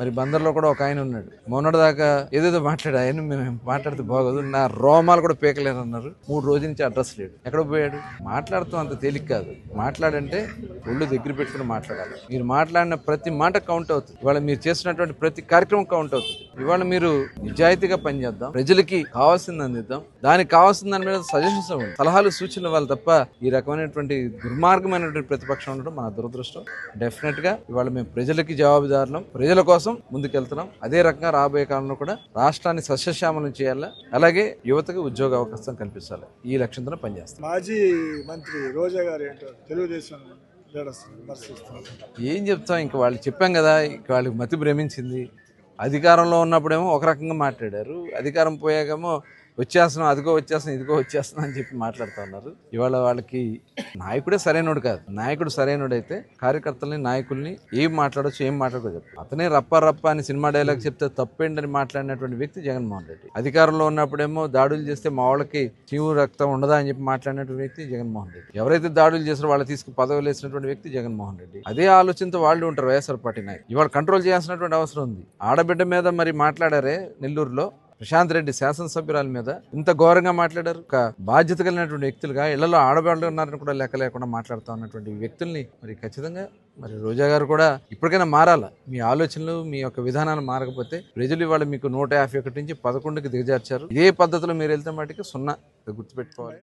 మరి బందర్లో కూడా ఒక ఆయన ఉన్నాడు. మొన్నటి దాకా ఏదేదో మాట్లాడు ఆయన మేము మాట్లాడితే బాగోదు. నా రోమాలు కూడా పీకలేరు అన్నారు మూడు రోజుల నుంచి అడ్రస్ లేడు ఎక్కడ పోయాడు? మాట్లాడతాం అంత తేలిక కాదు. మాట్లాడంటే ఒళ్ళు దగ్గర పెట్టుకుని మాట్లాడాలి. మీరు మాట్లాడిన ప్రతి మాట కౌంట్ అవుతుంది. ఇవాళ మీరు చేసినటువంటి ప్రతి కార్యక్రమం కౌంట్ అవుతుంది. ఇవాళ మీరు నిజాయితీగా పనిచేద్దాం ప్రజలకి కావాల్సింది అందిద్దాం. దానికి కావాల్సిన దాని మీద సజెషన్స్ సలహాలు సూచనలు ఇవ్వాలి తప్ప ఈ రకమైనటువంటి దుర్మార్గమైనటువంటి ప్రతిపక్షం ఉండడం మన దురదృష్టం. డెఫినెట్గా ఇవాళ మేము ప్రజలకి జవాబుదారులం. ప్రజల కోసం ముందుకెళ్తున్నాం. అదే రకంగా రాబోయే కాలంలో కూడా రాష్ట్రాన్ని సస్యశ్యామలం చేయాలి? అలాగే యువతకు ఉద్యోగ అవకాశం కల్పించాలి ఈ లక్ష్యంతో పనిచేస్తాం. మాజీ మంత్రి రోజా గారు ఏంటో తెలుగుదేశం ఏం చెప్తాం? ఇంక వాళ్ళు చెప్పాం కదా. ఇంక వాళ్ళకి మతి భ్రమించింది. అధికారంలో ఉన్నప్పుడేమో ఒక రకంగా మాట్లాడారు. అధికారం పోయాకేమో వచ్చేస్తున్నాం అదిగో వచ్చేస్తున్నాం ఇదిగో వచ్చేస్తున్నాం అని చెప్పి మాట్లాడుతూ ఉన్నారు. ఇవాళ వాళ్ళకి నాయకుడే సరైనడు కాదు. నాయకుడు సరైనడు అయితే కార్యకర్తల్ని నాయకుల్ని ఏం మాట్లాడొచ్చు ఏం మాట్లాడకూడదు చెప్పు అతనే రప్ప రప్ప అని సినిమా డైలాగ్ చెప్తే తప్పేంటని మాట్లాడినటువంటి వ్యక్తి జగన్మోహన్ రెడ్డి. అధికారంలో ఉన్నప్పుడేమో దాడులు చేస్తే మా వాళ్ళకి చీవు రక్తం ఉండదా అని చెప్పి మాట్లాడినటువంటి వ్యక్తి జగన్మోహన్ రెడ్డి. ఎవరైతే దాడులు చేసారో వాళ్ళు తీసుకు పదవులు వేసినటువంటి వ్యక్తి జగన్మోహన్ రెడ్డి. అదే ఆలోచనతో వాళ్ళు ఉంటారు వైఎస్ఆర్ పార్టీ నాయకులు. ఇవాళ కంట్రోల్ చేయాల్సినటువంటి అవసరం ఉంది. ఆడబిడ్డ మీద మరి మాట్లాడారే నెల్లూరులో? ప్రశాంత్ రెడ్డి శాసనసభ్యురాల మీద ఇంత ఘోరంగా మాట్లాడారు. ఒక బాధ్యత కలిగినటువంటి వ్యక్తులుగా ఇళ్ళలో ఆడవాళ్ళు ఉన్నారని కూడా లెక్క లేకుండా మాట్లాడుతూ ఉన్నటువంటి వ్యక్తుల్ని మరి ఖచ్చితంగా మరి రోజా గారు కూడా ఇప్పటికైనా మారాలా? మీ ఆలోచనలు మీ యొక్క విధానాలు మారకపోతే ప్రజలు ఇవాళ మీకు నూట యాభై ఒకటి నుంచి పదకొండుకి దిగజార్చారు. ఇదే పద్ధతిలో మీరు వెళ్తే మటుకు సున్నా గుర్తుపెట్టుకోవాలి.